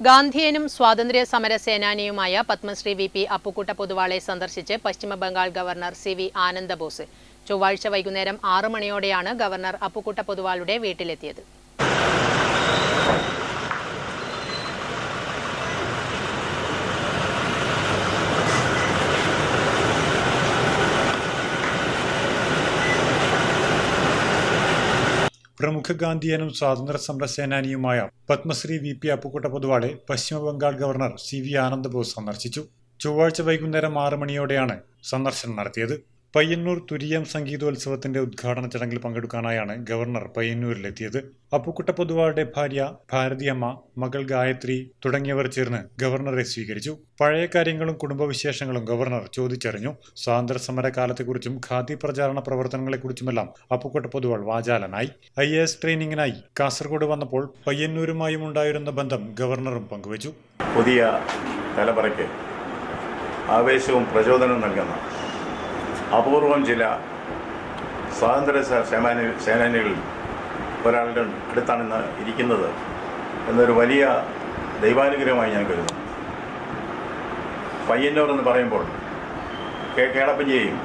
ഗാന്ധിയനും സ്വാതന്ത്ര്യ സമര സേനാനിയുമായ പത്മശ്രീ വി പി അപ്പുക്കുട്ട പൊതുവാളെ സന്ദർശിച്ച് Paschimabangal governor C V Ananda Bose. ചൊവ്വാഴ്ച വൈകുന്നേരം ആറു മണിയോടെയാണ് ഗവർണർ അപ്പുക്കുട്ട പൊതുവാളുടെ വീട്ടിലെത്തിയത്. പ്രമുഖ ഗാന്ധിയനും സ്വാതന്ത്ര്യ സമര സേനാനിയുമായ Padmashri V P Appukutta പൊതുവാളെ Paschimabangal governor C V Ananda Bose സന്ദർശിച്ചു. ചൊവ്വാഴ്ച വൈകുന്നേരം ആറ് മണിയോടെയാണ് സന്ദർശനം നടത്തിയത്. പയ്യന്നൂർ തുരിയം സംഗീതോത്സവത്തിന്റെ ഉദ്ഘാടന ചടങ്ങിൽ പങ്കെടുക്കാനായാണ് ഗവർണർ പയ്യന്നൂരിലെത്തിയത്. അപ്പുക്കുട്ട പൊതുവാളുടെ ഭാര്യ ഭാരതിയമ്മ മകൾ ഗായത്രി തുടങ്ങിയവർ ചേർന്ന് ഗവർണറെ സ്വീകരിച്ചു. പഴയ കാര്യങ്ങളും കുടുംബവിശേഷങ്ങളും ഗവർണർ ചോദിച്ചറിഞ്ഞു. സ്വാതന്ത്ര്യ സമര കാലത്തെക്കുറിച്ചും ഖാദി പ്രചാരണ പ്രവർത്തനങ്ങളെക്കുറിച്ചുമെല്ലാം അപ്പുക്കുട്ട പൊതുവാൾ വാചാലനായി. ഐ എ എസ് ട്രെയിനിങ്ങിനായി കാസർഗോഡ് വന്നപ്പോൾ പയ്യന്നൂരുമായും ഉണ്ടായിരുന്ന ബന്ധം ഗവർണറും പങ്കുവച്ചു. പുതിയ തലമുറയ്ക്ക് ആവേശവും പ്രചോദനവും നൽകുന്ന അപൂർവം ചില സ്വാതന്ത്ര്യ സേനാനി സേനാനികളിൽ ഒരാളുടെ അടുത്താണിന്ന് ഇരിക്കുന്നത് എന്നൊരു വലിയ ദൈവാനുഗ്രഹമായി ഞാൻ കരുതുന്നു. പയ്യന്നൂർ എന്ന് പറയുമ്പോൾ കെ കേളപ്പഞ്ചിയെയും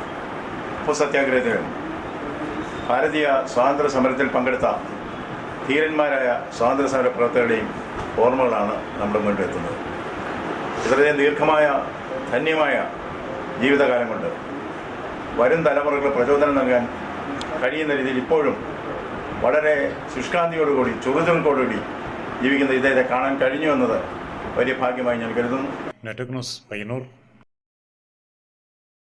ഉപ്പു സത്യാഗ്രഹത്തിനും ഭാരതീയ സ്വാതന്ത്ര്യ സമരത്തിൽ പങ്കെടുത്ത ധീരന്മാരായ സ്വാതന്ത്ര്യ സമര പ്രവർത്തകരുടെയും ഓർമ്മകളാണ് നമ്മൾ മുന്നിൽ എത്തുന്നത്. ഇത്രയും ദീർഘമായ ധന്യമായ ജീവിതകാലം കൊണ്ട് വരും തലമുറകൾ പ്രചോദനം നൽകാൻ കഴിയുന്ന രീതിയിൽ ഇപ്പോഴും വളരെ ശുഷ്കാന്തിയോടുകൂടി ചുറുചുറുക്കോടുകൂടി ജീവിക്കുന്ന ഇദ്ദേഹത്തെ കാണാൻ കഴിഞ്ഞു എന്നത് വലിയ ഭാഗ്യമായി ഞാൻ കരുതുന്നു. നെറ്റക് ന്യൂസ്